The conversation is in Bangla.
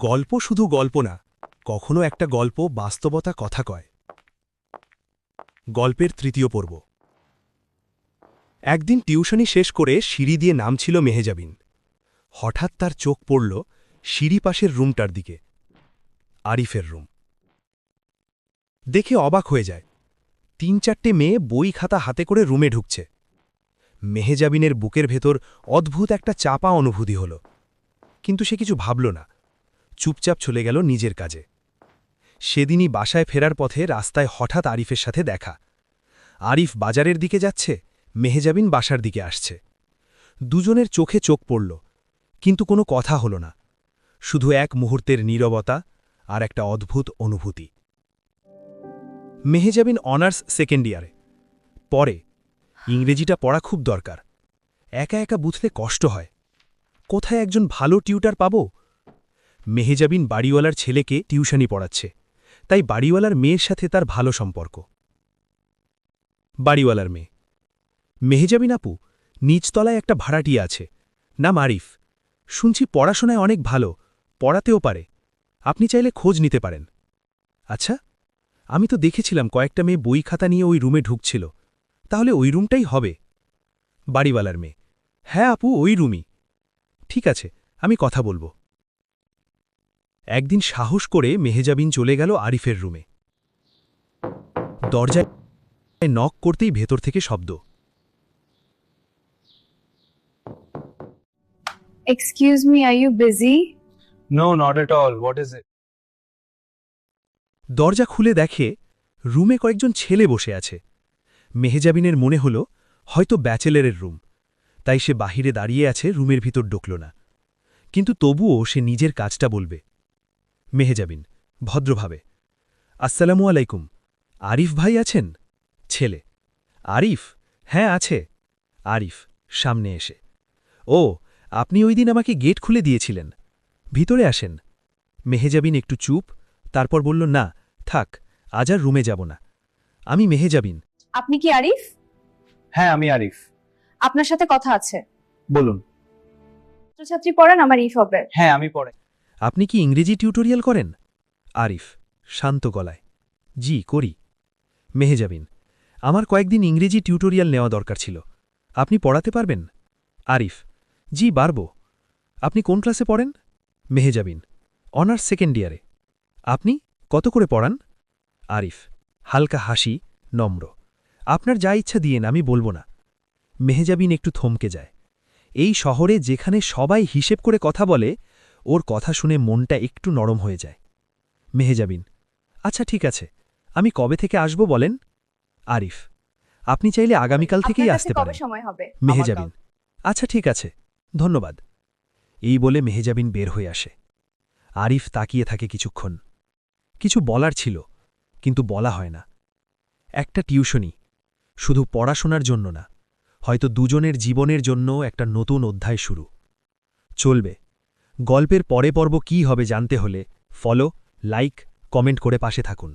গল্প শুধু গল্প না, কখনো একটা গল্প বাস্তবতা কথা কয়। গল্পের তৃতীয় পর্ব। একদিন টিউশনি শেষ করে সিঁড়ি দিয়ে নামছিল মেহেজাবিন। হঠাৎ তার চোখ পড়ল সিঁড়ি পাশের রুমটার দিকে, আরিফের রুম। দেখে অবাক হয়ে যায়, তিন চারটে মেয়ে বই খাতা হাতে করে রুমে ঢুকছে। মেহেজাবিনের বুকের ভেতর অদ্ভুত একটা চাপা অনুভূতি হল, কিন্তু সে কিছু ভাবল না। চুপচাপ চলে গেল নিজের কাজে। সেদিনই বাসায় ফেরার পথে রাস্তায় হঠাৎ আরিফের সাথে দেখা। আরিফ বাজারের দিকে যাচ্ছে, মেহেজাবিন বাসার দিকে আসছে। দুজনের চোখে চোখ পড়ল, কিন্তু কোনো কথা হল না। শুধু এক মুহূর্তের নীরবতা আর একটা অদ্ভুত অনুভূতি। মেহেজাবিন অনার্স সেকেন্ড ইয়ারে। পরে, ইংরেজিটা পড়া খুব দরকার। একা একা বুঝতে কষ্ট হয়। কোথায় একজন ভালো টিউটার পাব? মেহেজাবিন বাড়িওয়ালার ছেলেকে টিউশনি পড়াচ্ছে। তাই বাড়িওয়ালার মেয়ের সাথে তার ভালো সম্পর্ক। বাড়িওয়ালার মেয়ে মেহেজাবিন আপু, নিচতলায় একটা ভাড়াটিয়া আছে। নাম আরিফ। শুনছি পড়াশোনায় অনেক ভালো, পড়াতেও পারে। আপনি চাইলে খোঁজ নিতে পারেন। আচ্ছা আমি তো দেখেছিলাম কয়েকটা মেয়ে বই খাতা নিয়ে ওই রুমে ঢুকছিল। তাহলে ওই রুমটাই হবে? বাড়িওয়ালার মেয়ে হ্যাঁ আপু, ওই রুমই। ঠিক আছে, আমি কথা বলব। একদিন সাহস করে মেহেজাবিন চলে গেল আরিফের রুমে। দরজায় নক করতেই ভেতর থেকে শব্দ। Is it? দরজা খুলে দেখে রুমে কয়েকজন ছেলে বসে আছে। মেহেজাবিনের মনে হল হয়তো ব্যাচেলারের রুম তাই সে বাহিরে দাঁড়িয়ে আছে রুমের ভিতর ঢুকল না। কিন্তু তবুও সে নিজের কাজটা বলবে। মেহেজাবিন ভদ্রভাবে। আসসালামু আলাইকুম। আরিফ ভাই আছেন? ছেলে। আরিফ? হ্যাঁ আছে। আরিফ সামনে এসে। ও আপনি ওই দিন আমাকে গেট খুলে দিয়েছিলেন। ভিতরে আসেন। মেহেজাবিন একটু চুপ তারপর বলল না থাক আজ আর রুমে যাব না। আমি মেহেজাবিন। আপনি কি আরিফ? হ্যাঁ আমি আরিফ। আপনার সাথে কথা আছে। বলুন। ছাত্রছাত্রী পড়ান আমার ইফ হবে। হ্যাঁ আমি পড়ে আপনি কি ইংরেজি টিউটোরিয়াল করেন? আরিফ, শান্ত গলায়। জি, করি। মেহেজাবিন, আমার কয়েকদিন ইংরেজি টিউটোরিয়াল নেওয়া দরকার ছিল। আপনি পড়াতে পারবেন? আরিফ, জি, পারব। আপনি কোন ক্লাসে পড়েন? মেহেজাবিন, অনার্স সেকেন্ড ইয়ারে। আপনি কত করে পড়ান? আরিফ, হালকা হাসি, নম্র। আপনার যা ইচ্ছা দিয়েন, আমি বলব না। মেহেজাবিন একটু থমকে যায়। এই শহরে যেখানে সবাই হিসেব করে কথা বলে ওর কথা শুনে মনটা একটু নরম হয়ে যায়। মেহেজাবিন আচ্ছা ঠিক আছে আমি কবে থেকে আসব বলেন? আরিফ আপনি চাইলে আগামীকাল থেকেই আসতে পারেন। মেহেজাবিন আচ্ছা ঠিক আছে ধন্যবাদ। এই বলে মেহেজাবিন বের হয়ে আসে। আরিফ তাকিয়ে থাকে কিছুক্ষণ। কিছু বলার ছিল কিন্তু বলা হয় না। একটা টিউশনি শুধু পড়াশোনার জন্য না হয়তো দুজনের জীবনের জন্য একটা নতুন অধ্যায় শুরু। চলবে গল্পের পরে পর্ব কী হবে জানতে হলে ফলো লাইক কমেন্ট করে পাশে থাকুন।